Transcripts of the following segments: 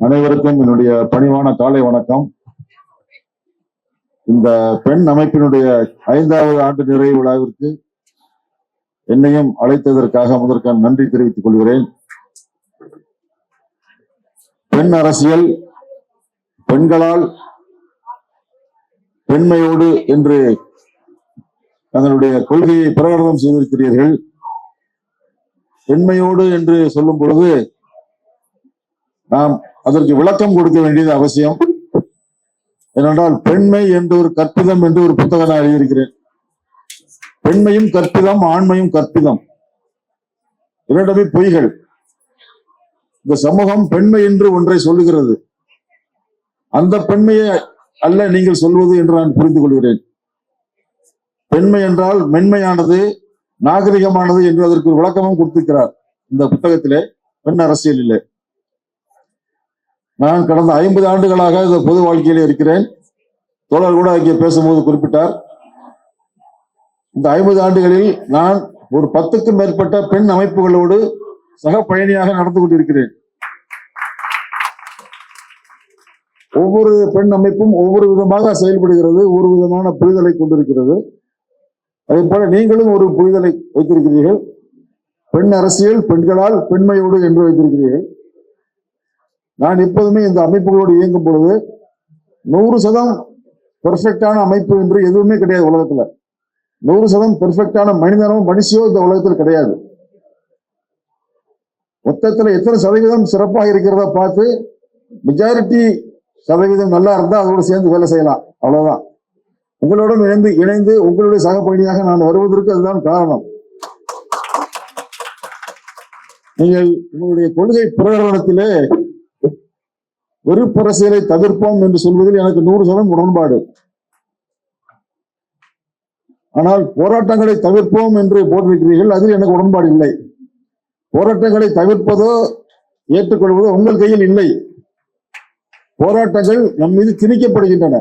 அனைவருக்கும் என்னுடைய பணிவான காலை வணக்கம். இந்த பெண் அமைப்பினுடைய ஐந்தாவது ஆண்டு நிறைவு விழாவிற்கு என்னையும் அழைத்ததற்காக முதற்கான நன்றி தெரிவித்துக் கொள்கிறேன். பெண் அரசியல் பெண்களால் பெண்மையோடு என்று தங்களுடைய கொள்கையை பிரகடனம் செய்திருக்கிறீர்கள். பெண்மையோடு என்று சொல்லும் பொழுது நாம் அதற்கு விளக்கம் கொடுக்க வேண்டியது அவசியம். ஏனென்றால் பெண்மை என்று ஒரு கற்பிதம் என்று ஒரு புத்தகம் நான் எழுதியிருக்கிறேன். பெண்மையும் கற்பிதம் ஆண்மையும் கற்பிதம். இரண்டுமே பொய்கள். இந்த சமூகம் பெண்மை என்று ஒன்றை சொல்லுகிறது. அந்த பெண்மையை அல்ல நீங்கள் சொல்வது என்று நான் புரிந்து கொள்கிறேன். பெண்மை என்றால் மென்மையானது நாகரிகமானது என்று அதற்கு ஒரு விளக்கமும் கொடுத்திருக்கிறார் இந்த புத்தகத்திலே பெண் அரசியலிலே. நான் கடந்த ஐம்பது ஆண்டுகளாக இந்த பொது வாழ்க்கையிலே இருக்கிறேன். தோழர் கூட இங்கே பேசும்போது குறிப்பிட்டார். இந்த ஐம்பது ஆண்டுகளில் நான் ஒரு பத்துக்கும் மேற்பட்ட பெண் அமைப்புகளோடு சக பயணியாக நடந்து கொண்டிருக்கிறேன். ஒவ்வொரு பெண் அமைப்பும் ஒவ்வொரு விதமாக செயல்படுகிறது ஒரு விதமான புரிதலை கொண்டிருக்கிறது. அதே போல நீங்களும் ஒரு புரிதலை வைத்திருக்கிறீர்கள். பெண் அரசியல் பெண்களால் பெண்மையோடு என்று வைத்திருக்கிறீர்கள். நான் எப்போதுமே இந்த அமைப்புகளோடு இயங்கும் பொழுது நூறு சதம் பெர்ஃபெக்டான அமைப்பு என்று எதுவுமே கிடையாது உலகத்துல. நூறு சதம் பெர்ஃபெக்டான மனிதனும் மனுஷியோ இந்த உலகத்தில் கிடையாது. மொத்தத்துல எத்தனை சதவீதம் சிறப்பாக இருக்கிறத பார்த்து மெஜாரிட்டி சதவீதம் நல்லா இருந்தால் அதோடு சேர்ந்து வேலை செய்யலாம். அவ்வளவுதான். உங்களுடன் இணைந்து இணைந்து உங்களுடைய சகப்பணியாக நான் வருவதற்கு அதுதான் காரணம். நீங்கள் உங்களுடைய கொள்கை பிரகடனத்திலே வெறுப்பரசியலை தவிர்ப்போம் என்று சொல்வதில் எனக்கு நூறு சதம் உடன்பாடு. ஆனால் போராட்டங்களை தவிர்ப்போம் என்று போட்டிருக்கிறீர்கள் அதில் எனக்கு உடன்பாடு இல்லை. போராட்டங்களை தவிர்ப்பதோ ஏற்றுக்கொள்வதோ உங்கள் கையில் இல்லை. போராட்டங்கள் நம் மீது திணிக்கப்படுகின்றன.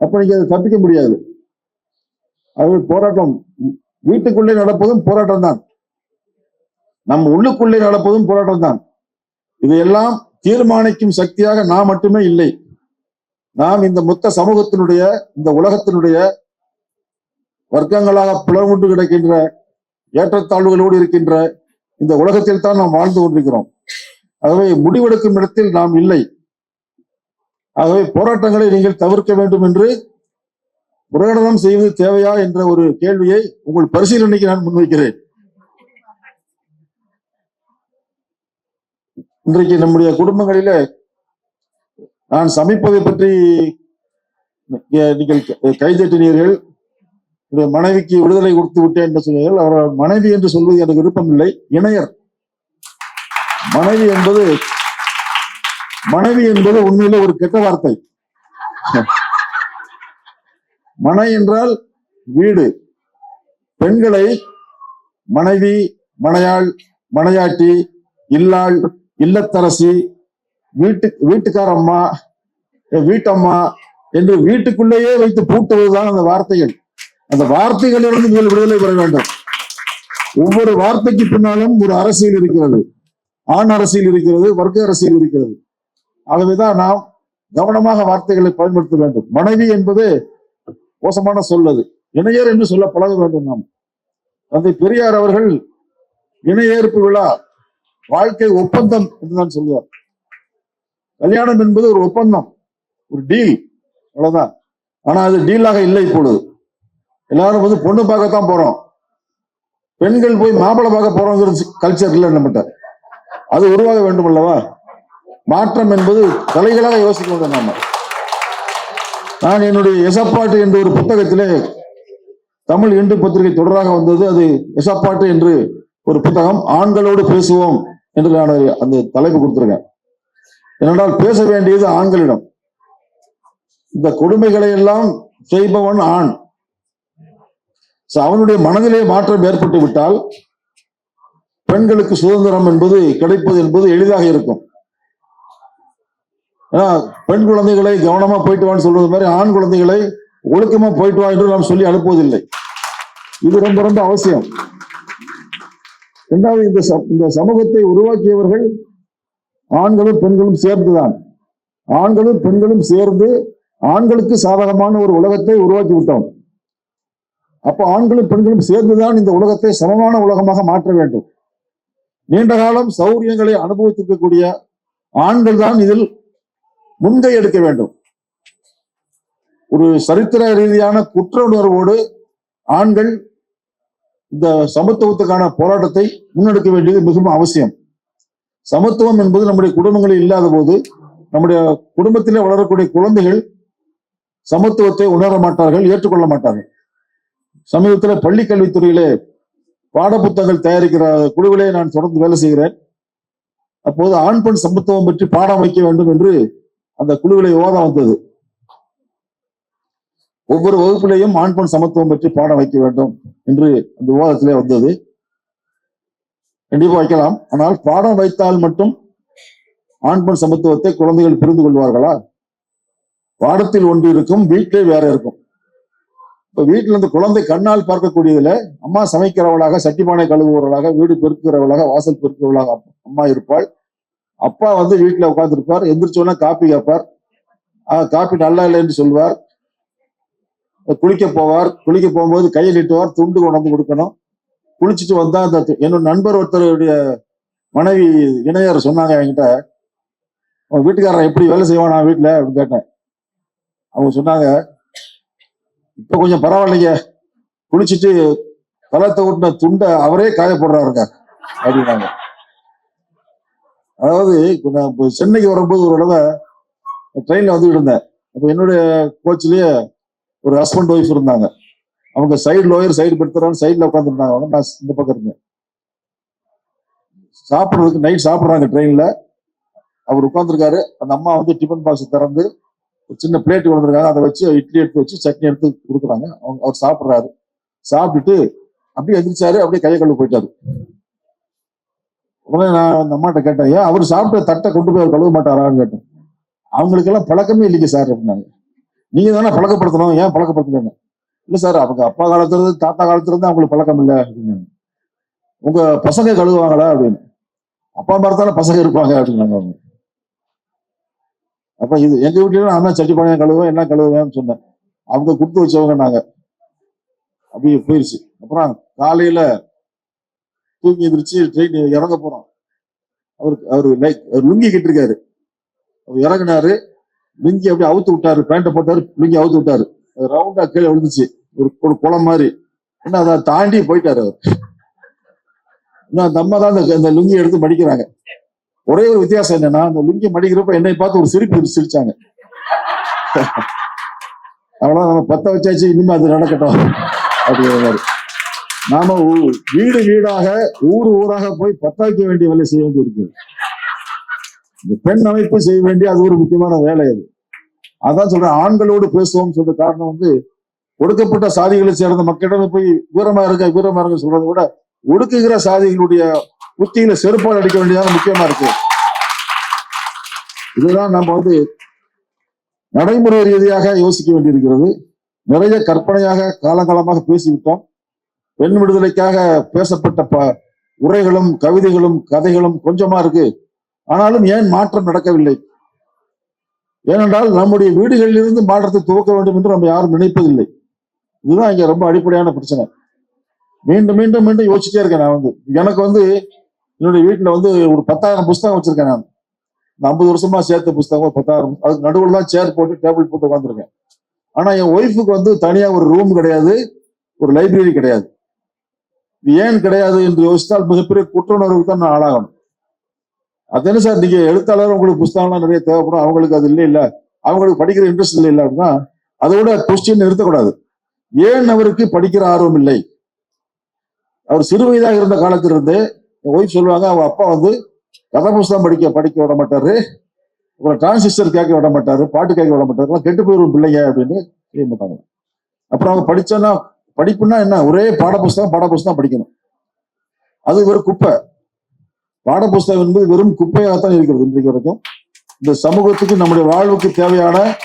அப்ப நீங்க அதை தப்பிக்க முடியாது. அது போராட்டம் வீட்டுக்குள்ளே நடப்பதும் போராட்டம் தான் நம் உள்ளுக்குள்ளே நடப்பதும் போராட்டம் தான் இதையெல்லாம் தீர்மானிக்கும் சக்தியாக நாம் மட்டுமே இல்லை. நாம் இந்த மொத்த சமூகத்தினுடைய இந்த உலகத்தினுடைய வர்க்கங்களாக புலவுண்டு கிடக்கின்ற ஏற்றத்தாழ்வுகளோடு இருக்கின்ற இந்த உலகத்தில் தான் நாம் வாழ்ந்து கொண்டிருக்கிறோம். ஆகவே முடிவெடுக்கும் இடத்தில் நாம் இல்லை. ஆகவே போராட்டங்களை நீங்கள் தவிர்க்க வேண்டும் என்று பிரகடனம் செய்வது தேவையா என்ற ஒரு கேள்வியை உங்கள் பரிசீலனைக்கு நான் முன்வைக்கிறேன். இன்றைக்கு நம்முடைய குடும்பங்களிலே நான் சமைப்பதை பற்றி நீங்கள் கைதட்டினீர்கள் என்னுடைய மனைவிக்கு விடுதலை கொடுத்து விட்டேன் என்று சொன்னீர்கள். அவர் மனைவி என்று சொல்வது எனக்கு விருப்பமில்லை. இணையர். மனைவி என்பது மனைவி என்பது உண்மையில ஒரு கெட்ட வார்த்தை. மனை என்றால் வீடு. பெண்களை மனைவி மனையாள் மனையாட்டி இல்லாள் இல்லத்தரசி வீட்டு வீட்டுக்காரம்மா வீட்டம்மா என்று வீட்டுக்குள்ளேயே வைத்து பூட்டுவதுதான் அந்த வார்த்தைகள். அந்த வார்த்தைகளிலிருந்து நீங்கள் விடுதலை பெற வேண்டும். ஒவ்வொரு வார்த்தைக்கு பின்னாலும் ஒரு அரசியல் இருக்கிறது. ஆண் அரசியல் இருக்கிறது வர்க்க அரசியல் இருக்கிறது. ஆகவேதான் நாம் கவனமாக வார்த்தைகளை பயன்படுத்த வேண்டும். மனைவி என்பது மோசமான சொல்லது. இணையர் என்று சொல்ல பழக வேண்டும் நாம். தந்தை பெரியார் அவர்கள் இணையேற்பு விழா வாழ்க்கை ஒப்பந்தம் என்று நான் சொல்லுவார். கல்யாணம் என்பது ஒரு ஒப்பந்தம் ஒரு டீல் அவ்வளவுதான். ஆனா அது டீலாக இல்லை இப்பொழுது. எல்லாரும் வந்து பொண்ணு பார்க்கத்தான் போறோம். பெண்கள் போய் மாப்பிள்ளை பார்க்க போறோங்கிற கல்ச்சர் இல்லை நம்மகிட்ட அது உருவாக வேண்டும் அல்லவா? மாற்றம் என்பது தலைகளாக யோசிக்க வேண்டும் நாம. நான் என்னுடைய எசப்பாட்டு என்ற ஒரு புத்தகத்திலே தமிழ் இந்து பத்திரிகை தொடராக வந்தது. அது எசப்பாட்டு என்று ஒரு புத்தகம். ஆண்களோடு பேசுவோம். என்று நான் அந்த தலைப்பு கொடுத்துருக்கேன். ஏனென்றால் பேச வேண்டியது ஆண்களிடம். இந்த கொடுமைகளை எல்லாம் செய்பவன் ஆண். அவனுடைய மனதிலே மாற்றம் ஏற்பட்டு விட்டால் பெண்களுக்கு சுதந்திரம் என்பது கிடைப்பது என்பது எளிதாக இருக்கும். ஏன்னா பெண் குழந்தைகளை கவனமா போயிட்டு வான்னு சொல்றது மாதிரி ஆண் குழந்தைகளை ஒழுக்கமா போயிட்டு வா என்று நாம் சொல்லி அனுப்புவதில்லை. இது ரொம்ப ரொம்ப அவசியம். இரண்டாவது இந்த இந்த சமூகத்தை உருவாக்கியவர்கள் ஆண்களும் பெண்களும் சேர்ந்துதான். ஆண்களும் பெண்களும் சேர்ந்து ஆண்களுக்கு சாதகமான ஒரு உலகத்தை உருவாக்கி விட்டோம். அப்போ ஆண்களும் பெண்களும் சேர்ந்துதான் இந்த உலகத்தை சமமான உலகமாக மாற்ற வேண்டும். நீண்ட காலம் சௌரியங்களை அனுபவித்திருக்கக்கூடிய ஆண்கள் தான் இதில் முன்கை எடுக்க வேண்டும். ஒரு சரித்திர ரீதியான குற்ற உணர்வோடு ஆண்கள் இந்த சமத்துவத்துக்கான போராட்டத்தை முன்னெடுக்க வேண்டியது மிகவும் அவசியம். சமத்துவம் என்பது நம்முடைய குடும்பங்களில் இல்லாத போது நம்முடைய குடும்பத்திலே வளரக்கூடிய குழந்தைகள் சமத்துவத்தை உணர மாட்டார்கள் ஏற்றுக்கொள்ள மாட்டார்கள். சமீபத்தில் பள்ளி கல்வித்துறையிலே பாடப்புத்தகங்கள் தயாரிக்கிற குழுவிலே நான் தொடர்ந்து வேலை செய்கிறேன். அப்போது ஆண் பெண் சமத்துவம் பற்றி பாடம் வைக்க வேண்டும் என்று அந்த குழுவிலே விவாதம் வந்தது. ஒவ்வொரு வகுப்பிலையும் ஆண் பெண் சமத்துவம் பற்றி பாடம் வைக்க வேண்டும் என்று அந்த விவாதத்திலே வந்தது. கண்டிப்பா வைக்கலாம். ஆனால் பாடம் வைத்தால் மட்டும் ஆண் பெண் சமத்துவத்தை குழந்தைகள் புரிந்து கொள்வார்களா? பாடத்தில் ஒன்று இருக்கும் வீட்டிலே வேற இருக்கும். இப்ப வீட்டுல இருந்து குழந்தை கண்ணால் பார்க்கக்கூடியதுல அம்மா சமைக்கிறவளாக சட்டிப்பானை கழுவுறவளாக வீடு பெருக்குறவளாக வாசல் பெருக்குறவளாக அம்மா இருப்பாள். அப்பா வந்து வீட்டில் உட்கார்ந்து இருப்பார் எந்திரிச்சோன்னா காப்பி கேட்பார். ஆஹ் காப்பி நல்லா இல்லைன்னு சொல்வார். குளிக்க போவார். குளிக்க போகும்போது கையில் இட்டுவார். துண்டு கொண்டு வந்து கொடுக்கணும். குளிச்சுட்டு வந்தா அந்த என்னோட நண்பர் ஒருத்தருடைய மனைவி இணையர் சொன்னாங்க என்கிட்ட. உன் வீட்டுக்காரன் எப்படி வேலை செய்வானா வீட்டுல அப்படின்னு கேட்டேன். அவங்க சொன்னாங்க இப்ப கொஞ்சம் பரவாயில்லைங்க. குளிச்சுட்டு தலத்தை ஊட்டின துண்டை அவரே காய போடுறாருங்க அப்படின்னாங்க. அதாவது நான் சென்னைக்கு வரும்போது ஒரு தடவை ட்ரெயின்ல வந்துட்டு இருந்தேன். அப்ப என்னுடைய கோச்சிலேயே ஒரு ஹஸ்பண்ட் ஒய்ஃப் இருந்தாங்க. அவங்க சைடு லோயர் சைடு பெடுத்துறாங்க சைடுல உட்காந்துருந்தாங்க அவங்க நான் இந்த பக்கம் இருந்தேன் சாப்பிடுறதுக்கு நைட் சாப்பிடுறாங்க ட்ரெயினில் அவர் உட்காந்துருக்காரு அந்த அம்மா வந்து டிஃபன் பாக்ஸ் திறந்து ஒரு சின்ன பிளேட் கொண்டிருக்காங்க அதை வச்சு இட்லி எடுத்து வச்சு சட்னி எடுத்து கொடுக்குறாங்க. அவங்க அவர் சாப்பிட்றாரு. சாப்பிட்டுட்டு அப்படியே எந்திரிச்சாரு. அப்படியே கையை கழுவு போயிட்டாரு. உடனே நான் அந்த அம்மாட்ட கேட்டேன் ஏன் அவர் சாப்பிட்ட தட்டை கொண்டு போய் கழுவ மாட்டாரான்னு கேட்டேன். அவங்களுக்கெல்லாம் பழக்கமே இல்லைங்க சார் அப்படின்னாங்க. நீங்க தானே பழக்கப்படுத்தணும்? ஏன் பழக்கப்படுத்தலன்னு இல்ல சார் அவங்க அப்பா காலத்துல இருந்து தாத்தா காலத்துல இருந்து அவங்களுக்கு பழக்கம் இல்லை அப்படின்னு உங்க பசங்க கழுவுவாங்களா அப்படின்னு. அப்பா மாதிரி தானே பசங்க இருப்பாங்க அப்படின்னாங்க அவங்க. அப்ப இது எங்க வீட்டுல நான் தான் சட்டி பானையை கழுவுவேன் என்ன கழுவுவேன்னு சொன்னேன். அவங்க கொடுத்து வச்சவங்க நாங்க. அப்படியே போயிருச்சு. அப்புறம் காலையில தூங்கி எந்திரிச்சு ட்ரெயின் இறங்க போறோம். அவருக்கு அவரு லைக் லுங்கி கிட்டிருக்காரு அவர் இறங்கினாரு. லுங்கி அப்படியே அவுத்து விட்டாரு பேண்ட்டை போட்டாரு லுங்கி அவுத்து விட்டாரு. ரவுண்டா கீழே விழுந்துச்சு. ஒரு ஒரு குளம் மாதிரி. இன்னும் அதை தாண்டி போயிட்டாரு அவர். இன்னும் அந்த அம்மா தான் அந்த- லுங்கி எடுத்து மடிக்கிறாங்க. ஒரே ஒரு வித்தியாசம் என்னன்னா அந்த லுங்கி மடிக்கிறப்ப என்னை பார்த்து ஒரு சிரிப்பு சிரிச்சாங்க. அவ்வளோ நம்ம பத்த வச்சாச்சு இனிமே அது நடக்கட்டும். அப்படிங்கிற மாதிரி. நாம வீடு வீடாக ஊர் ஊராக போய் பத்த வைக்க வேண்டிய வேலை செய்ய வேண்டி பெண் அமைப்பு செய்ய வேண்டிய அது ஒரு முக்கியமான வேலை அது. அதான் சொல்றேன் ஆண்களோடு பேசுவோம் சொல்ற காரணம் வந்து ஒடுக்கப்பட்ட சாதிகளை சேர்ந்த மக்களிடம் போய் வீரமா இருக்க வீரமா இருக்க சொல்றதை விட ஒடுக்குகிற சாதிகளுடைய புத்தியில செருப்பால் அடிக்க வேண்டியதான முக்கியமா இருக்கு. இதுதான் நம்ம வந்து நடைமுறை ரீதியாக யோசிக்க வேண்டியிருக்கிறது. நிறைய கற்பனையாக காலங்காலமாக பேசிவிட்டோம். பெண் விடுதலைக்காக பேசப்பட்ட ப உரைகளும் கவிதைகளும் கதைகளும் கொஞ்சமா இருக்கு. ஆனாலும் ஏன் மாற்றம் நடக்கவில்லை? ஏனென்றால் நம்முடைய வீடுகளில் இருந்து மாற்றத்தை துவக்க வேண்டும் என்று நம்ம யாரும் நினைப்பதில்லை. இதுதான் இங்க ரொம்ப அடிப்படையான பிரச்சனை. மீண்டும் மீண்டும் மீண்டும் யோசிச்சுட்டே இருக்கேன் நான் வந்து. எனக்கு வந்து என்னுடைய வீட்டுல வந்து ஒரு பத்தாயிரம் புஸ்தகம் வச்சிருக்கேன் நான். இந்த ஐம்பது வருஷமா சேர்த்த புஸ்தகம் பத்தாயிரம். அதுக்கு நடுவில் தான் சேர் போட்டு டேபிள் போட்டு உட்காந்துருக்கேன் ஆனா என் ஒய்ஃபுக்கு வந்து தனியா ஒரு ரூம் கிடையாது ஒரு லைப்ரரி கிடையாது. ஏன் கிடையாது என்று யோசித்தால் மிகப்பெரிய குற்றுணர்வுக்கு தான் நான் ஆளாகணும். அது என்ன சார் நீங்க எழுத்தாளர் உங்களுக்கு புஸ்தகம்லாம் நிறைய தேவைப்படும். அவங்களுக்கு அது இல்லை இல்ல அவங்களுக்கு படிக்கிற இன்ட்ரெஸ்ட் இல்லை இல்லை அப்படின்னா அதோட கொஸ்டின் நிறுத்தக்கூடாது. ஏன் அவருக்கு படிக்கிற ஆர்வம் இல்லை? அவர் சிறு வயதாக இருந்த காலத்திலிருந்து என் ஒய்ஃப் சொல்லுவாங்க அவ அப்பா வந்து கதை புஸ்தகம் படிக்க படிக்க விட மாட்டாரு. அப்புறம் டிரான்சிஸ்டர் கேட்க விட மாட்டாரு. பாட்டு கேட்க விட மாட்டாரு. கெட்டு போயிடும் பிள்ளைங்க அப்படின்னு செய்ய மாட்டாங்க. அப்புறம் அவங்க படிச்சோன்னா படிப்புன்னா என்ன? ஒரே பாட புஸ்தகம் படிக்கணும். அது ஒரு குப்பை. பாட புஸ்தகம் என்பது வெறும் குப்பையாகத்தான் இருக்கிறது இன்றைக்கு வரைக்கும். இந்த சமூகத்துக்கு நம்முடைய வாழ்வுக்கு தேவையான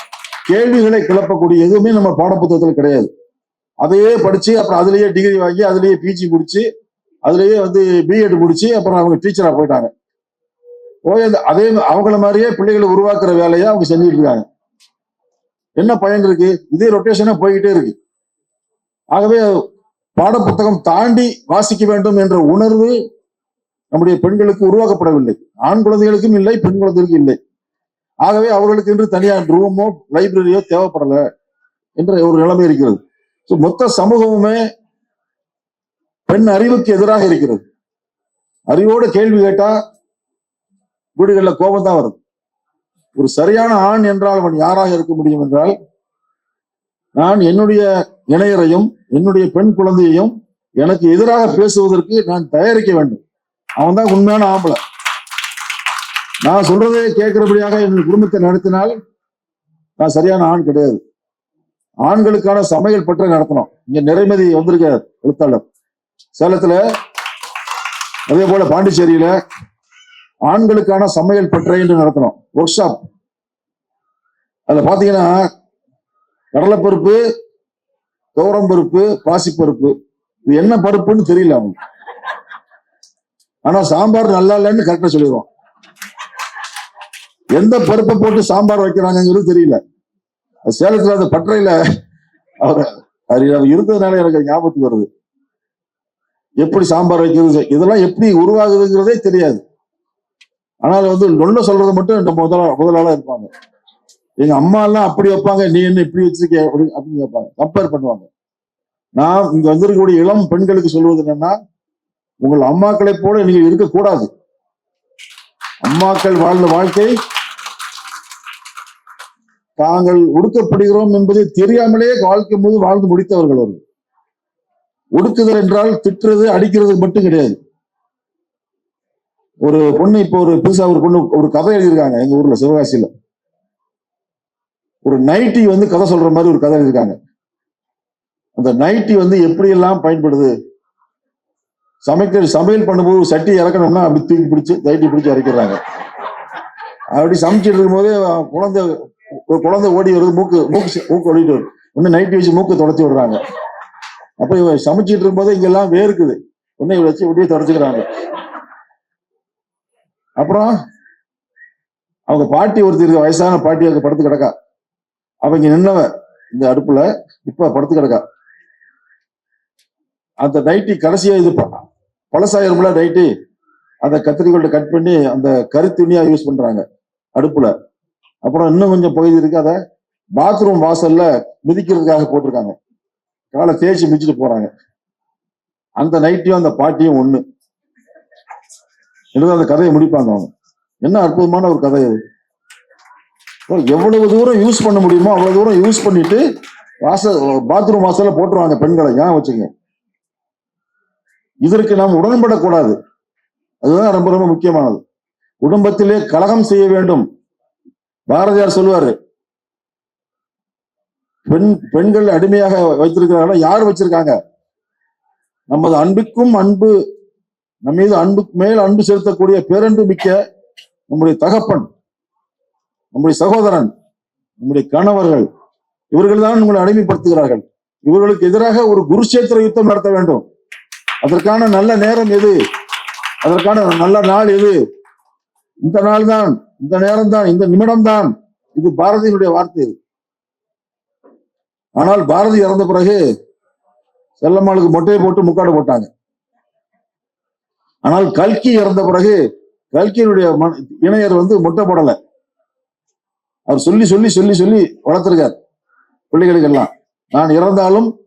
கேள்விகளை கிளப்பக்கூடிய எதுவுமே நம்ம பாடப்புத்தகத்தில் கிடையாது. அதையே படிச்சு அப்புறம் அதுலயே டிகிரி வாங்கி அதுலயே பிஜி முடிச்சு அதுலயே வந்து பிஎட் முடிச்சு அப்புறம் அவங்க டீச்சரா போயிட்டாங்க. போய் அந்த- அதே அவங்கள மாதிரியே பிள்ளைகளை உருவாக்குற வேலையை அவங்க செஞ்சுட்டு இருக்காங்க. என்ன பயன் இருக்கு? இதே ரொட்டேஷனா போய்கிட்டே இருக்கு. ஆகவே பாடப்புத்தகம் தாண்டி வாசிக்க வேண்டும் என்ற உணர்வு நம்முடைய பெண்களுக்கு உருவாக்கப்படவில்லை. ஆண் குழந்தைகளுக்கும் இல்லை பெண் குழந்தைகளுக்கும் இல்லை. ஆகவே அவர்களுக்கு என்று தனியார் ரூமோ லைப்ரரியோ தேவைப்படல என்ற ஒரு நிலைமை இருக்கிறது. ஸோ மொத்த சமூகமுமே பெண் அறிவுக்கு எதிராக இருக்கிறது. அறிவோட கேள்வி கேட்டா வீடுகளில் கோபம் தான் வருது ஒரு சரியான ஆண் என்றால் அவன் யாராக இருக்க முடியும் என்றால் நான் என்னுடைய இணையரையும் என்னுடைய பெண் குழந்தையையும் எனக்கு எதிராக பேசுவதற்கு நான் தயாரிக்க வேண்டும். அவன் தான் உண்மையான ஆம்பளை. நான் சொல்றதை கேட்கிறபடியாக என் குடும்பத்தை நடத்தினால் நான் சரியான ஆண் கிடையாது. ஆண்களுக்கான சமையல் பற்றை நடத்தணும். இங்க நிறைமதி வந்திருக்க எழுத்தாளர். சேலத்துல அதே போல பாண்டிச்சேரியில ஆண்களுக்கான சமையல் பற்றை என்று நடத்தணும். ஒர்க் ஷாப் அதுல பாத்தீங்கன்னா கடலைப்பருப்பு துவரம் பருப்பு பாசிப்பருப்பு. இது என்ன பருப்புன்னு தெரியல அவங்க ஆனா சாம்பார் நல்லா இல்லைன்னு கரெக்டா சொல்லிடுவோம். எந்த பருப்பை போட்டு சாம்பார் வைக்கிறாங்கிறது தெரியல. சேலத்துல அந்த பட்டறையில அவர் அவர் இருந்ததுனால எனக்கு ஞாபகத்துக்கு வருது. எப்படி சாம்பார் வைக்கிறது இதெல்லாம் எப்படி உருவாகுதுங்கிறதே தெரியாது. ஆனால் வந்து நொல்ல சொல்றது மட்டும் இந்த முதலா முதலாளா இருப்பாங்க. எங்க அம்மா எல்லாம் அப்படி வைப்பாங்க நீ என்ன இப்படி வச்சிருக்க அப்படின்னு கேட்பாங்க. கம்பேர் பண்ணுவாங்க. நான் இங்க வந்திருக்கக்கூடிய இளம் பெண்களுக்கு சொல்வது என்னன்னா உங்கள் அம்மாக்களை போல நீங்கள் இருக்கக்கூடாது. அம்மாக்கள் வாழ்ந்த வாழ்க்கை தாங்கள் ஒடுக்கப்படுகிறோம் என்பதை தெரியாமலே வாழ்க்கை போது வாழ்ந்து முடித்தவர்கள் அவர்கள். ஒடுக்குதல் என்றால் திட்டுறது அடிக்கிறது மட்டும் கிடையாது. ஒரு பொண்ணு இப்போ ஒரு புதுசா ஒரு பொண்ணு ஒரு கதை எழுதியிருக்காங்க எங்க ஊர்ல சிவகாசியில. ஒரு நைட்டி வந்து கதை சொல்ற மாதிரி ஒரு கதை எழுதியிருக்காங்க. அந்த நைட்டி வந்து எப்படி எல்லாம் பயன்படுது? சமைக்க சமையல் பண்ணும்போது சட்டி இறக்கணும்னா அப்படி தூக்கி பிடிச்சு தைட்டி பிடிச்சு இறக்கிறாங்க அப்படி சமைச்சிட்டு இருக்கும்போது குழந்தை ஒரு குழந்தை ஓடி வருது மூக்கு மூக்கு மூக்கு ஓடிட்டு வருது. நைட்டி வச்சு மூக்கு தொடச்சி விடுறாங்க. அப்ப இவ சமைச்சிட்டு இருக்கும்போது இங்கெல்லாம் வேர்க்குது. உடனே இவ வச்சு இப்படியே தொடச்சுக்கிறாங்க அப்புறம் அவங்க பாட்டி ஒருத்தர் இருக்க வயசான பாட்டி அங்க படுத்து கிடக்கா. அவங்க நின்னவ இந்த அடுப்புல இப்ப படுத்து கிடக்கா. அந்த நைட்டி கடைசியா இது பண்ணலாம் பழசாயிரும்ல நைட்டி அந்த கத்திரிக்கோட்டை கட் பண்ணி அந்த கருத்துணியா யூஸ் பண்றாங்க அடுப்புல. அப்புறம் இன்னும் கொஞ்சம் பகுதி இருக்கு அதை பாத்ரூம் வாசல்ல மிதிக்கிறதுக்காக போட்டிருக்காங்க. காலை தேய்ச்சி மிதிச்சுட்டு போறாங்க. அந்த நைட்டியும் அந்த பாட்டியும் ஒண்ணு. என்று அந்த கதையை முடிப்பாங்க அவங்க. என்ன அற்புதமான ஒரு கதை அது. எவ்வளவு தூரம் யூஸ் பண்ண முடியுமோ அவ்வளவு தூரம் யூஸ் பண்ணிட்டு வாசல் பாத்ரூம் வாசல்ல போட்டுருவாங்க பெண்களை. ஏன் வச்சுங்க இதற்கு நாம் உடன்படக்கூடாது. அதுதான் ரொம்ப ரொம்ப முக்கியமானது. குடும்பத்திலே கலகம் செய்ய வேண்டும். பாரதியார் சொல்லுவாரு. பெண் பெண்கள் அடிமையாக வைத்திருக்கிறாங்களா யார் வச்சிருக்காங்க? நமது அன்புக்கும் அன்பு நம்ம மீது அன்புக்கு மேல் அன்பு செலுத்தக்கூடிய பேரன்பு மிக்க நம்முடைய தகப்பன் நம்முடைய சகோதரன் நம்முடைய கணவர்கள் இவர்கள் தான் உங்களை அடிமைப்படுத்துகிறார்கள். இவர்களுக்கு எதிராக ஒரு குருஷேத்திர யுத்தம் நடத்த வேண்டும். அதற்கான நல்ல நேரம் எது? அதற்கான நல்ல நாள் எது? இந்த நாள் தான் இந்த நேரம் தான் இந்த நிமிடம் தான் இது பாரதியினுடைய வார்த்தை. இது ஆனால் பாரதி இறந்த பிறகு செல்லம்மாளுக்கு மொட்டையை போட்டு முக்காடு போட்டாங்க. ஆனால் கல்கி இறந்த பிறகு கல்கியினுடைய மன- இணையர் வந்து மொட்டை போடல. அவர் சொல்லி சொல்லி சொல்லி சொல்லி வளர்த்திருக்கார் பிள்ளைகளுக்கெல்லாம். நான் இறந்தாலும்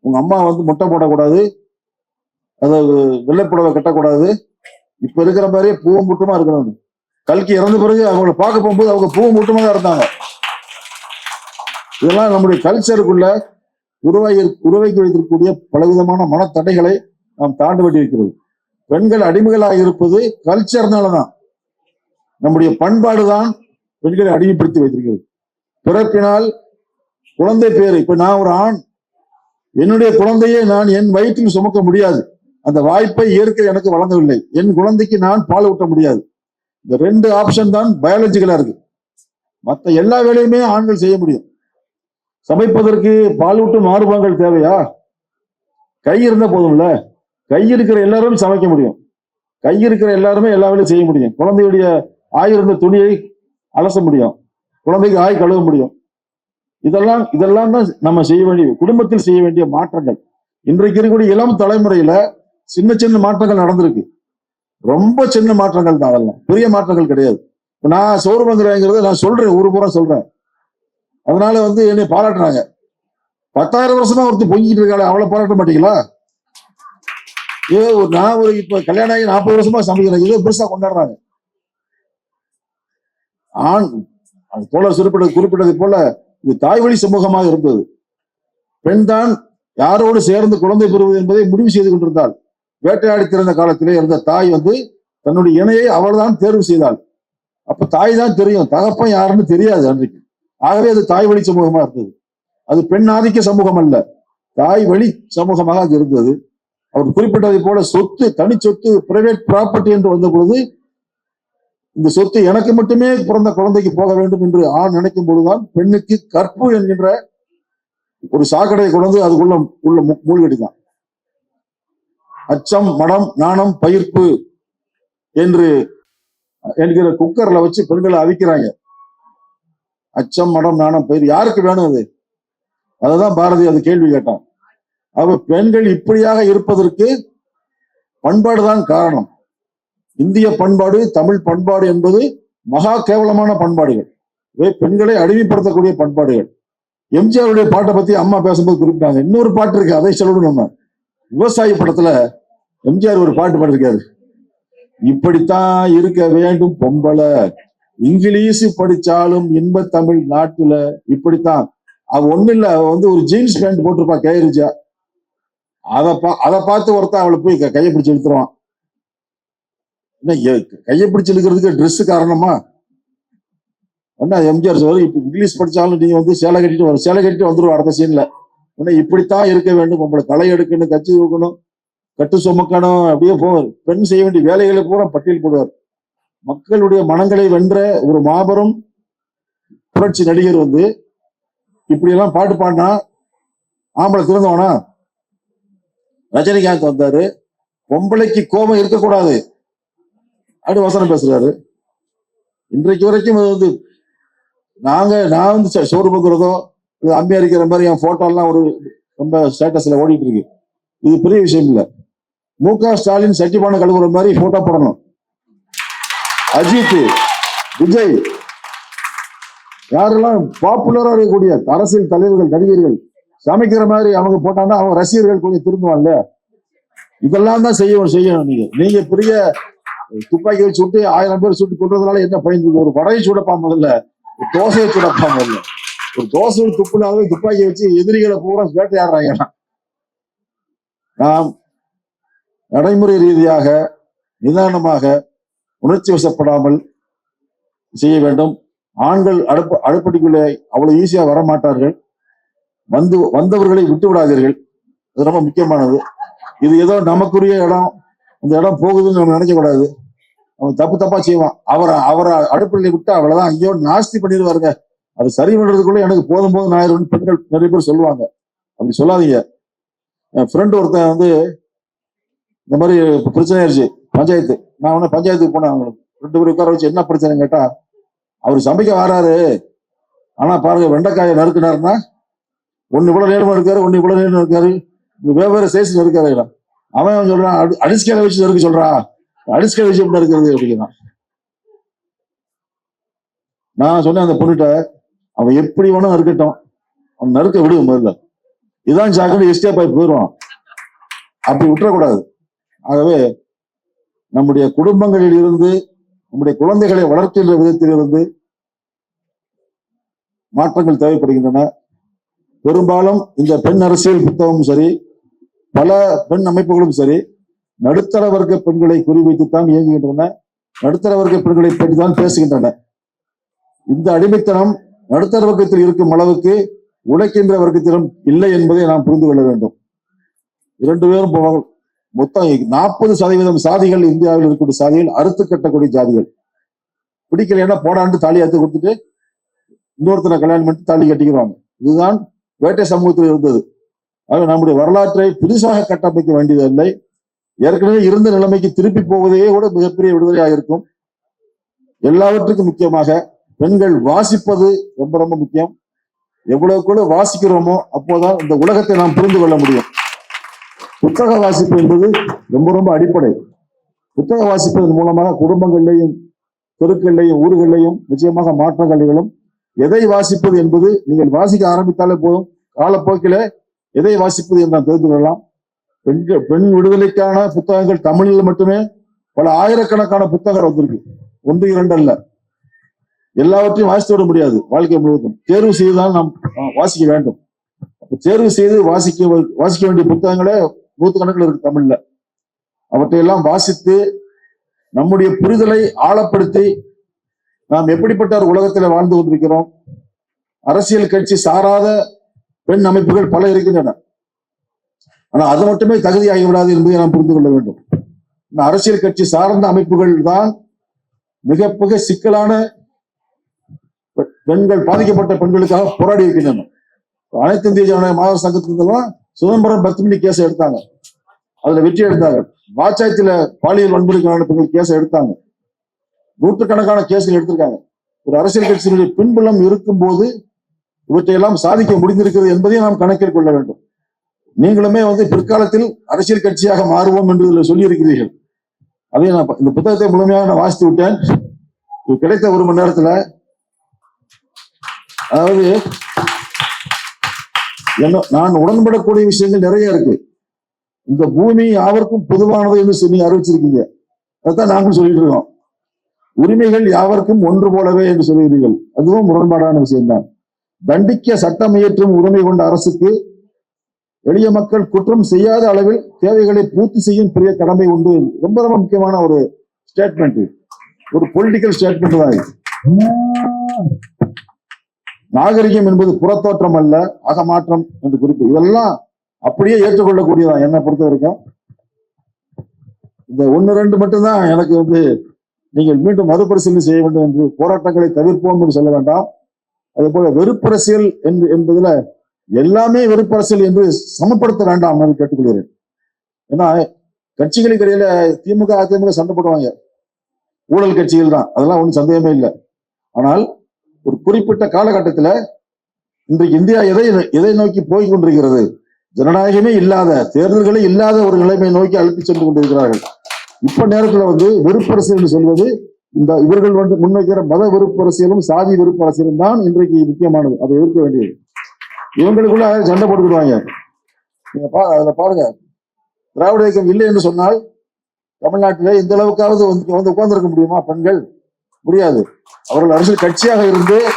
உங்க அம்மா வந்து மொட்டை போடக்கூடாது. அதாவது வெள்ளைப்புடவை கட்டக்கூடாது. இப்ப இருக்கிற மாதிரியே பூவும் மூட்டமா இருக்கணும். கல்கி இறந்த பிறகு அவங்கள பார்க்க போகும்போது அவங்க பூவும் மூட்டமா தான் இருந்தாங்க. இதெல்லாம் நம்முடைய கல்ச்சருக்குள்ள உருவாகி உருவாக்கி வைத்திருக்கக்கூடிய பலவிதமான மனத்தடைகளை நாம் தாண்டு வேண்டியிருக்கிறது பெண்கள் அடிமைகளாக இருப்பது கல்ச்சர்னாலதான் நம்முடைய பண்பாடு தான் பெண்களை அடிமைப்படுத்தி வைத்திருக்கிறது. பிறப்பினால் குழந்தை பேரு. இப்ப நான் ஒரு ஆண். என்னுடைய குழந்தையை நான் என் வயிற்றில் சுமக்க முடியாது. அந்த வாய்ப்பை இயற்கை எனக்கு வழங்கவில்லை. என் குழந்தைக்கு நான் பால் ஊட்ட முடியாது. இந்த ரெண்டு ஆப்ஷன் தான் பயாலஜிக்கலா இருக்கு. மற்ற எல்லா வேலையுமே ஆண்கள் செய்ய முடியும். சமைப்பதற்கு பாலூட்டும் மாறுபாடுகள் தேவையா? கை இருந்தா போதும்ல. கை இருக்கிற எல்லாரும் சமைக்க முடியும். கை இருக்கிற எல்லாருமே எல்லா வேலையும் செய்ய முடியும். குழந்தையுடைய ஆயிருந்த துணியை அலச முடியும். குழந்தைக்கு ஆய் கழுவ முடியும். இதெல்லாம் இதெல்லாம் தான் நம்ம செய்ய வேண்டிய குடும்பத்தில் செய்ய வேண்டிய மாற்றங்கள். இன்றைக்கு இருக்கக்கூடிய இளம் தலைமுறையில சின்ன சின்ன மாற்றங்கள் நடந்திருக்கு. ரொம்ப சின்ன மாற்றங்கள் தான் அதெல்லாம். பெரிய மாற்றங்கள் கிடையாது. இப்போ நான் சோறு பங்குறேங்கிறத நான் சொல்றேன். ஒரு பூரா சொல்றேன். அதனால வந்து என்னை பாராட்டுறாங்க. பத்தாயிரம் வருஷமா ஒருத்தர் பொங்கிட்டு இருக்காளே அவளை பாராட்ட மாட்டீங்களா? ஏதோ ஒரு நான் ஒரு இப்ப கல்யாணம் ஆகி நாற்பது வருஷமா சமைக்கிறேன். ஏதோ பெருசா கொண்டாடுறாங்க. ஆண் அது போல குறிப்பிட்ட குறிப்பிட்டது போல இது தாய்வழி சமூகமாக இருந்தது. பெண் தான் யாரோடு சேர்ந்து குழந்தை பெறுவது என்பதை முடிவு செய்து கொண்டிருந்தாள். வேட்டையாடி திறந்த காலத்திலே இருந்த தாய் வந்து தன்னுடைய இணையை அவள்தான் தேர்வு செய்தாள். அப்ப தாய் தான் தெரியும். தகப்பன் யாருன்னு தெரியாது அன்றைக்கு. ஆகவே அது தாய் வழி சமூகமா இருந்தது. அது பெண் ஆதிக்க சமூகம் அல்ல. தாய் வழி சமூகமாக அது இருந்தது. அவர் குறிப்பிட்டதை போல சொத்து தனி சொத்து பிரைவேட் ப்ராப்பர்ட்டி என்று வந்த பொழுது இந்த சொத்து எனக்கு மட்டுமே பிறந்த குழந்தைக்கு போக வேண்டும் என்று ஆண் நினைக்கும் பொழுதுதான் பெண்ணுக்கு கற்பு என்கின்ற ஒரு சாக்கடையை கொண்டு அதுக்குள்ள உள்ள மூழ்கடிதான். அச்சம் மடம் நாணம் பயிர்ப்பு என்று என்கிற குக்கர்ல வச்சு பெண்களை அவிக்கிறாங்க. அச்சம் மடம் நாணம் பயிர் யாருக்கு வேணும் அது? அதுதான் பாரதி அது கேள்வி கேட்டான். அவ பெண்கள் இப்படியாக இருப்பதற்கு பண்பாடுதான் காரணம். இந்திய பண்பாடு தமிழ் பண்பாடு என்பது மகா கேவலமான பண்பாடுகள். இவை பெண்களை அடிமைப்படுத்தக்கூடிய பண்பாடுகள். எம்ஜிஆருடைய பாட்டை பத்தி அம்மா பேசும்போது குறிப்பிட்டாங்க. இன்னொரு பாட்டு இருக்கு அதை சொல்லணும் நம்ம. விவசாயி படத்துல எம்ஜிஆர் ஒரு பாட்டு பாடிருக்காரு இப்படித்தான் இருக்க வேண்டும் பொம்பளை. இங்கிலீஷ் படிச்சாலும் இன்ப தமிழ் நாட்டுல இப்படித்தான். அவ ஒண்ணு இல்ல வந்து ஒரு ஜீன்ஸ் பேண்ட் போட்டிருப்பா கைரிச்சா அதை பா அதை பார்த்து ஒருத்தன் அவளை போய் க- கையை பிடிச்சு இழுத்துருவான். என்ன எ- கையை பிடிச்சு இழுக்கிறதுக்கு ட்ரெஸ் காரணமா? என்ன எம்ஜிஆர் சார் இப்ப இங்கிலீஷ் படிச்சாலும் நீங்க வந்து சேலை கட்டிட்டு வர சேலை கட்டிட்டு வந்துடுவோம் அடுத்த சீன்ல உடனே இப்படித்தான் இருக்க வேண்டும் உங்களை களை எடுக்கணும் கட்சி கொடுக்கணும் கட்டு சுமக்கணும் அப்படியே போவார் பெண் செய்ய வேண்டிய வேலைகளை பூரா பட்டியல் போடுவார். மக்களுடைய மனங்களை வென்ற ஒரு மாபெரும் புரட்சி நடிகர் வந்து இப்படி எல்லாம் பாட்டு பாடினா ஆம்பளை திருந்தவனா? ரஜினிகாந்த் வந்தாரு. பொம்பளைக்கு கோபம் இருக்கக்கூடாது. அப்படி வசனம் பேசுறாரு. இன்றைக்கு வரைக்கும் அது வந்து நாங்க நான் வந்து ச- சோறு பக்குறதோ இல்ல அம்பி மாதிரி என் போட்டோ எல்லாம் ஒரு ரொம்ப ஸ்டேட்டஸ்ல ஓடிட்டு இருக்கு. இது பெரிய விஷயம் இல்லை. மு க ஸ்டாலின் சட்டிப்பான கழுவுற மாதிரி போட்டோ போடணும். அஜித் விஜய். யாரெல்லாம் பாப்புலரா இருக்கக்கூடிய அரசியல் தலைவர்கள் நடிகர்கள் சமைக்கிற மாதிரி அவங்க போட்டாங்கன்னா அவங்க ரசிகர்கள் கொஞ்சம் திருந்துவாங்கல்ல? இதெல்லாம் தான் செய்யணும் செய்யணும் நீங்க. நீங்க பெரிய துப்பாக்கி வச்சு சுட்டு ஆயிரம் பேர் சுட்டு கொள்றதுனால என்ன பயன் ஒரு வடையை சுடப்பா முதல்ல ஒரு தோசையை சுடப்பா முதல்ல. ஒரு தோசை துப்புனாவே துப்பாக்கி வச்சு எதிரிகளை பூரா வேட்டையாடுறாங்க நாம் நடைமுறை ரீதியாக நிதானமாக உணர்ச்சி வசப்படாமல் செய்ய வேண்டும். ஆண்கள் அடுப்பு அடுப்படிக்குள்ளே அவ்வளவு ஈஸியாக வர மாட்டார்கள் வந்து வந்தவர்களை விட்டு விடாதீர்கள் அது ரொம்ப முக்கியமானது. இது ஏதோ நமக்குரிய இடம். இந்த இடம் போகுதுன்னு நம்ம நினைக்கக்கூடாது அவன் தப்பு தப்பா செய்வான். அவரை அவரை அடுப்பில் விட்டு அவ்வளவுதான். ஐயோ நாஸ்தி பண்ணிடுவாருங்க. அது சரி பண்றதுக்குள்ள எனக்கு போதும் போதும் ஆயிரம். பெண்கள் நிறைய பேர் சொல்லுவாங்க. அப்படி சொல்லாதீங்க. என் ஃப்ரெண்ட் ஒருத்தன் வந்து இந்த மாதிரி பிரச்சனை ஆயிடுச்சு பஞ்சாயத்து. நான் உடனே பஞ்சாயத்துக்கு போனேன் அவங்களுக்கு. ரெண்டு பேரும் உட்கார வச்சு என்ன பிரச்சனை கேட்டா அவர் சமைக்க வராரு. ஆனா பாருங்க வெண்டைக்காயை நறுக்குனாருன்னா ஒன்னு இவ்வளவு நேரமா இருக்காரு ஒன்னு இவ்வளவு நேரம் இருக்காரு. இந்த வெவ்வேறு சைஸ் இருக்காரு அவன் அவன் சொல்றான் அடி- அடிஸ்கேல வச்சு நறுக்க சொல்றான் அடிஸ்கேல வச்சு எப்படி இருக்கிறது அப்படிங்கிறான். நான் சொன்னேன் அந்த பொண்ணுகிட்ட அவன் எப்படி வேணும் நறுக்கட்டும். அவன் நறுக்க விடுவோம் முதல்ல. இதான் சாக்குன்னு எஸ்டேப் ஆகி போயிடுவான் அப்படி விட்டுறக்கூடாது. ஆகவே நம்முடைய குடும்பங்களில் இருந்து நம்முடைய குழந்தைகளை வளர்க்கின்ற விதத்திலிருந்து மாற்றங்கள் தேவைப்படுகின்றன. பெரும்பாலும் இந்த பெண் அரசியல் புத்தகமும் சரி பல பெண் அமைப்புகளும் சரி நடுத்தர வர்க்க பெண்களை குறிவைத்துத்தான் இயங்குகின்றன. நடுத்தர வர்க்க பெண்களை பற்றி தான் பேசுகின்றன. இந்த அடிமைத்தனம் நடுத்தர வர்க்கத்தில் இருக்கும் அளவுக்கு உழைக்கின்ற வர்க்கத்திலும் இல்லை என்பதை நாம் புரிந்து கொள்ள வேண்டும். இரண்டு பேரும் மொத்தம் நாற்பது சதவீதம் சாதிகள் இந்தியாவில் இருக்கக்கூடிய சாதிகள் அறுத்து கட்டக்கூடிய ஜாதிகள். பிடிக்கலைன்னா போடாண்டு தாலி அறுத்து கொடுத்துட்டு இன்னொருத்தரை கல்யாணம் பண்ணிட்டு தாலி கட்டிக்கிறாங்க. இதுதான் வேட்டை சமூகத்தில் இருந்தது. ஆக நம்முடைய வரலாற்றை புதுசாக கட்டமைக்க வேண்டியதில்லை. ஏற்கனவே இருந்த நிலைமைக்கு திருப்பி போவதே கூட மிகப்பெரிய விடுதலையாக இருக்கும். எல்லாவற்றுக்கும் முக்கியமாக பெண்கள் வாசிப்பது ரொம்ப ரொம்ப முக்கியம். எவ்வளவு கூட வாசிக்கிறோமோ அப்போதான் இந்த உலகத்தை நாம் புரிந்து கொள்ள முடியும். புத்தக வாசிப்பு என்பது ரொம்ப ரொம்ப அடிப்படை. புத்தக வாசிப்பதன் மூலமாக குடும்பங்கள்லையும் தெருக்கள்லையும் ஊர்களையும் நிச்சயமாக மாற்றங்கள் நிகழும். எதை வாசிப்பது என்பது நீங்கள் வாசிக்க ஆரம்பித்தாலே போதும். காலப்போக்கில எதை வாசிப்பது என்று நாம் தெரிந்து கொள்ளலாம். பெண்கள் பெண் விடுதலைக்கான புத்தகங்கள் தமிழில் மட்டுமே பல ஆயிரக்கணக்கான புத்தகங்கள் வந்திருக்கு. ஒன்று இரண்டு அல்ல. எல்லாவற்றையும் வாசித்து விட முடியாது வாழ்க்கை முழுவதும். தேர்வு செய்துதான் நாம் வாசிக்க வேண்டும். தேர்வு செய்து வாசிக்க வாசிக்க வேண்டிய புத்தகங்களே நூற்றுக்கணக்கில் இருக்கு தமிழ்ல. அவற்றையெல்லாம் வாசித்து நம்முடைய புரிதலை ஆழப்படுத்தி நாம் எப்படிப்பட்ட ஒரு உலகத்தில் வாழ்ந்து கொண்டிருக்கிறோம்? அரசியல் கட்சி சாராத பெண் அமைப்புகள் பல இருக்கின்றன. ஆனா அது மட்டுமே தகுதி விடாது என்பதை நாம் புரிந்து கொள்ள வேண்டும். இந்த அரசியல் கட்சி சார்ந்த அமைப்புகள் தான் மிக மிக சிக்கலான பெண்கள் பாதிக்கப்பட்ட பெண்களுக்காக போராடி இருக்கின்றன. அனைத்து இந்திய ஜனநாயக மாத சங்கத்திலாம் சிதம்பரம் பத்மினி கேஸ் எடுத்தாங்க. அதுல வெற்றி எடுத்தாங்க. வாச்சாயத்துல பாலியல் வன்முறைக்கான பெண்கள் கேஸ் எடுத்தாங்க. நூற்றுக்கணக்கான கேஸ்கள் எடுத்திருக்காங்க. ஒரு அரசியல் கட்சியினுடைய பின்புலம் இருக்கும் போது இவற்றையெல்லாம் சாதிக்க முடிந்திருக்கிறது என்பதையும் நாம் கணக்கில் கொள்ள வேண்டும். நீங்களுமே வந்து பிற்காலத்தில் அரசியல் கட்சியாக மாறுவோம் என்று இதில் சொல்லியிருக்கிறீர்கள். அதை நான் இந்த புத்தகத்தை முழுமையாக நான் வாசித்து விட்டேன். கிடைத்த ஒரு மணி நேரத்துல. அதாவது என்ன நான் உடன்படக்கூடிய விஷயங்கள் நிறைய இருக்கு. இந்த பூமி யாவருக்கும் பொதுவானது என்று சொல்லி அறிவிச்சிருக்கீங்க. அதான் நாங்களும் சொல்லிட்டு இருக்கோம். உரிமைகள் யாவருக்கும் ஒன்று போலவே என்று சொல்கிறீர்கள் அதுவும் முரண்பாடான விஷயம்தான். தண்டிக்க சட்டம் இயற்றும் உரிமை கொண்ட அரசுக்கு எளிய மக்கள் குற்றம் செய்யாத அளவில் தேவைகளை பூர்த்தி செய்யும் பெரிய கடமை உண்டு. ரொம்ப ரொம்ப முக்கியமான ஒரு ஸ்டேட்மெண்ட் ஒரு பொலிட்டிக்கல் ஸ்டேட்மெண்ட் தான் இது. நாகரிகம் என்பது புறத்தோற்றம் அல்ல அகமாற்றம் என்று குறிப்பு. இதெல்லாம் அப்படியே ஏற்றுக்கொள்ளக்கூடியதான் என்னை பொறுத்த வரைக்கும். இந்த ஒன்று ரெண்டு மட்டும்தான் எனக்கு வந்து நீங்கள் மீண்டும் மறுபரிசீலனை செய்ய வேண்டும் என்று போராட்டங்களை தவிர்ப்போம் என்று சொல்ல வேண்டாம். அதே போல வெறுப்பரசியல் என்று என்பதுல எல்லாமே வெறுப்பரசியல் என்று சமப்படுத்த வேண்டாம் என்று கேட்டுக்கொள்கிறேன். ஏன்னா கட்சிகளுக்கு இடையில திமுக அதிமுக சண்டை போடுவாங்க. ஊழல் கட்சிகள் தான். அதெல்லாம் ஒன்றும் சந்தேகமே இல்லை. ஆனால் ஒரு குறிப்பிட்ட காலகட்டத்துல இன்றைக்கு இந்தியா எதை எதை நோக்கி போய் கொண்டிருக்கிறது? ஜனநாயகமே இல்லாத தேர்தல்களே இல்லாத ஒரு நிலைமை நோக்கி அழுத்தி சென்று கொண்டிருக்கிறார்கள். இப்ப நேரத்துல வந்து வெறுப்பரசு என்று சொல்வது இந்த இவர்கள் வந்து முன்வைக்கிற மத வெறுப்பரசியலும் சாதி வெறுப்பு அரசியலும் தான் இன்றைக்கு முக்கியமானது. அதை எதிர்க்க வேண்டியது. இவங்களுக்குள்ள சண்டை போட்டுக்கிடுவாங்க. நீங்க பா அதில் பாருங்க. திராவிட இயக்கம் இல்லை என்று சொன்னால் தமிழ்நாட்டில் இந்த அளவுக்காவது வந்து வந்து உட்கார்ந்திருக்க முடியுமா பெண்கள்? முடியாது. அவர்கள் அரசியல் கட்சியாக இருந்து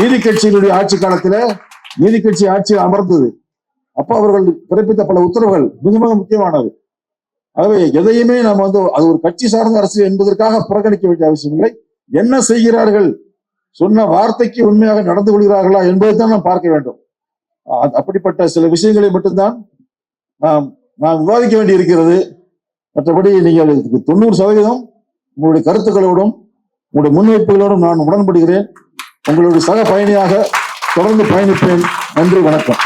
நீதி கட்சியினுடைய ஆட்சி காலத்துல நீதி கட்சி ஆட்சி அமர்ந்தது. அப்ப அவர்கள் பிறப்பித்த பல உத்தரவுகள் மிக மிக முக்கியமானது. ஆகவே எதையுமே நாம் வந்து அது ஒரு கட்சி சார்ந்த அரசியல் என்பதற்காக புறக்கணிக்க வேண்டிய அவசியம் இல்லை. என்ன செய்கிறார்கள்? சொன்ன வார்த்தைக்கு உண்மையாக நடந்து கொள்கிறார்களா என்பதை தான் நாம் பார்க்க வேண்டும். அ- அப்படிப்பட்ட சில விஷயங்களை மட்டும்தான் நாம் நாம் விவாதிக்க வேண்டி இருக்கிறது மற்றபடி நீங்கள் தொண்ணூறு சதவீதம் உங்களுடைய கருத்துக்களோடும் உங்களுடைய முன்வைப்புகளோடு நான் உடன்படுகிறேன். உங்களுடைய சக பயணியாக தொடர்ந்து பயணிப்பேன். நன்றி வணக்கம்.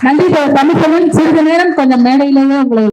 நன்றி சார். தமிழ்ச்செல்வன் சிறிது நேரம் கொஞ்சம் மேடையிலேயே உங்களை